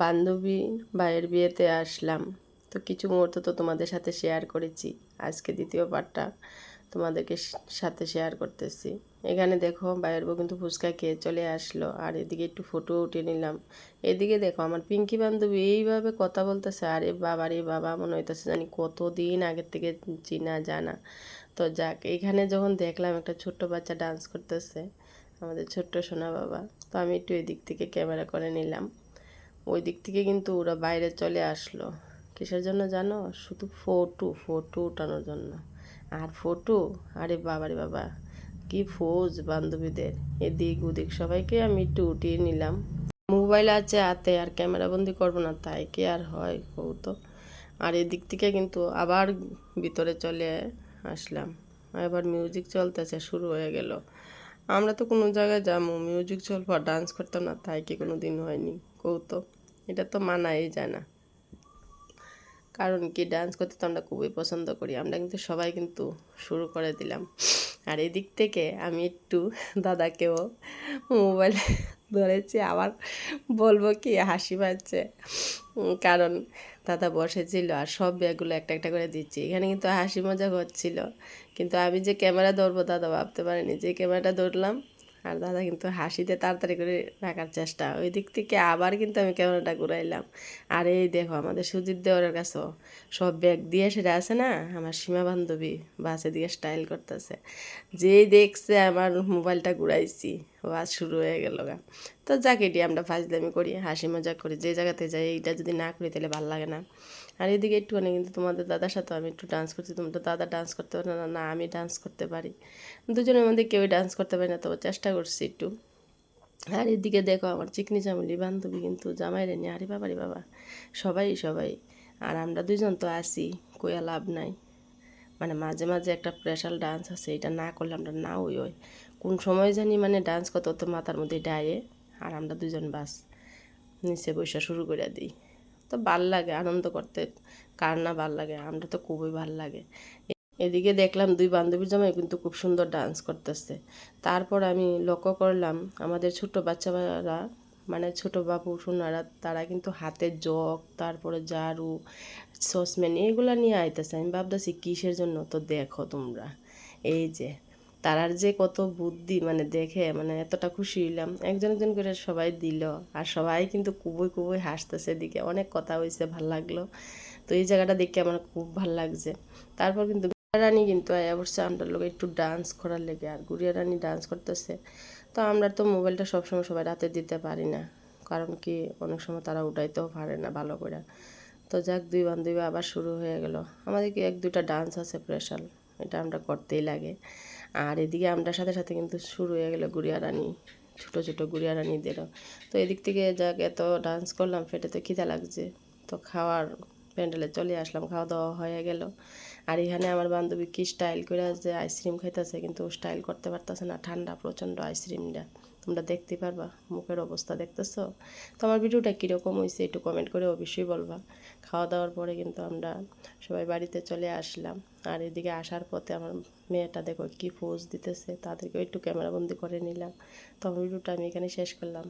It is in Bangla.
বান্ধবী ভাইয়ের বিয়েতে আসলাম। তো কিছু মুহূর্ত তো তোমাদের সাথে শেয়ার করেছি। আজকে দ্বিতীয় পার্টটা তোমাদেরকে সাথে শেয়ার করতেছি। এখানে দেখো ভাইয়ের বউ কিন্তু ফুচকা খেয়ে চলে আসলো। আর এদিকে একটু ফটো উঠে নিলাম। এদিকে দেখো আমার পিঙ্কি বান্ধবী এইভাবে কথা বলতেছে। আরে বাবা রে বাবা, মনে হইতেছে জানি কতদিন আগের থেকে চিনা, জানা। তো যাক, এখানে যখন দেখলাম একটা ছোট্ট বাচ্চা ডান্স করতেছে, আমাদের ছোট্ট সোনা বাবা। তো আমি একটু এদিক থেকে ক্যামেরা করে নিলাম। ওই দিক থেকে কিন্তু ওরা বাইরে চলে আসলো। কিসের জন্য জানো? শুধু ফটো ফটো উঠানোর জন্য। আর ফটো? আরে বাবারে বাবা, কি ফৌজ বান্ধবীদের। এদিক ওদিক সবাইকে আমি একটু উঠিয়ে নিলাম। মোবাইল আছে হাতে, আর ক্যামেরা বন্দি করব না, তাই কি আর হয় কৌ তো? আর এদিক থেকে কিন্তু আবার ভিতরে চলে আসলাম। এবার মিউজিক চলতেছে, শুরু হয়ে গেল। আমরা তো কোনো জায়গায় যাব মিউজিক চলবো ডান্স করতাম না, তাই কি কোনো দিন হয়নি। কৌতো এটা তো মানাই যায় না। কারণ কি ডান্স করতে তো আমরা খুবই পছন্দ করি। আমরা কিন্তু সবাই কিন্তু শুরু করে দিলাম। আর এদিক থেকে আমি একটু দাদাকেও মোবাইল ধরেছি, আবার বলব কি হাসি পাচ্ছে। কারণ দাদা বসেছিল আর সব ব্যাগগুলো একটা একটা করে দিচ্ছি। এখানে কিন্তু হাসি মজা হচ্ছিল। কিন্তু আমি যে ক্যামেরা ধরবো, দাদা ভাবতে পারিনি। যে ক্যামেরাটা ধরলাম, আর দাদা কিন্তু হাসিতে তাড়াতাড়ি করে রাখার চেষ্টা। ওই দিক থেকে আবার কিন্তু আমি ক্যামেরাটা ঘুরাইলাম। আর এই দেখো, আমাদের সুজিত দেওয়ার কাছেও সব ব্যাগ দিয়ে সেটা আছে না, আমার সীমা বান্ধবী বাসে দিয়ে স্টাইল করতেছে। যেই দেখছে, আমার মোবাইলটা ঘুরাইছি। বাস শুরু হয়ে গেল গা। তো যাকে এটি আমরা ফাজলামি করি, হাসি মজা করি, যে জায়গাতে যাই, এইটা যদি না করি তাহলে ভালো লাগে না। আর এদিকে একটুখানি কিন্তু তোমাদের দাদার সাথে আমি একটু ডান্স করছি, তুমি তো দাদা ডান্স করতে পারো না না, আমি ডান্স করতে পারি। দুজনের মধ্যে কেউই ডান্স করতে পারি না, তবে চেষ্টা করছি একটু। আর এদিকে দেখো আমার চিকনি চামলি বান্ধবী কিন্তু জামাই রেনি আরে বাবা রে বাবা, সবাই সবাই। আর আমরা দুজন তো আসি কইয়া লাভ নাই। মানে মাঝে মাঝে একটা স্পেশাল ডান্স আছে, এটা না করলে আমরা না ওই। ওই কোন সময় জানি মানে ডান্স কত, তো মাথার মধ্যে ডায়ে আর আমরা দুজন বাস নিচে বসে শুরু করে দিই। তো ভালো লাগে, আনন্দ করতে। কার না ভালো লাগে? আমরা তো খুবই ভালো লাগে। এদিকে দেখলাম দুই বান্ধবীর জামাই কিন্তু খুব সুন্দর ডান্স করতেছে। তারপর আমি লক্ষ্য করলাম, আমাদের ছোট বাচ্চারা মানে ছোট বাবু, সোনারা, তারা কিন্তু হাতে জগ, তারপরে ঝাড়ু সসম্যান এইগুলা নিয়ে আইতেছে। আমি ভাবতেছি, কিসের জন্য? তো দেখো তোমরা। এই যে, তারার যে কত বুদ্ধি মানে দেখে মানে এতটা খুশি হইলাম। একজন একজন করে সবাই দিল, আর সবাই কিন্তু কুবই কুবই হাসতেছে দিকে অনেক কথা হয়েছে ভালো লাগল। তো এই জায়গাটা দেখে আমার খুব ভালো লাগছে। তারপর কিন্তু রানী কিন্তু আয়া বসছে আমরা লোক একটু ডান্স করার লেগে, আর গুড়িয়া রানী ডান্স করতেছে। তো আমরা তো মোবাইলটা সবসময় সবাই রাতে দিতে পারি না, কারণ কি অনেক সময় তারা উঠাইতেও পারে না ভালো করে তো যাক, দুই বান্ধবী আবার শুরু হয়ে গেল। আমাদের কি এক দুইটা ডান্স আছে স্পেশাল এটা আমরা করতেই লাগে। আর এদিকে আমরা সাথে সাথে কিন্তু শুরু হয়ে গেলো গুড়িয়া রানী ছোটো ছোটো গুড়িয়া রানীদেরও তো এদিক থেকে যাক, এত ডান্স করলাম ফেটে তো খিদা লাগছে। তো খাওয়ার প্যান্ডেলে চলে আসলাম, খাওয়া দাওয়া হয়ে গেল। আর এখানে আমার বান্ধবী কি স্টাইল করে যে আইসক্রিম খাইতেছে কিন্তু স্টাইল করতে পারতেছে না, ঠান্ডা প্রচণ্ড আইসক্রিমটা তোমরা দেখতে পারবা, মুখের অবস্থা দেখতেছো? তো আমার ভিডিওটা কীরকম হয়েছে একটু কমেন্ট করে অবশ্যই বলবা। খাওয়া দাওয়ার পরে কিন্তু আমরা সবাই বাড়িতে চলে আসলাম। আর এদিকে আসার পথে আমার মেয়েটা দেখো কি পোজ দিতেছে তাদেরকে একটু ক্যামেরাবন্দি করে নিলাম। তো আমার ভিডিওটা আমি এখানে শেষ করলাম।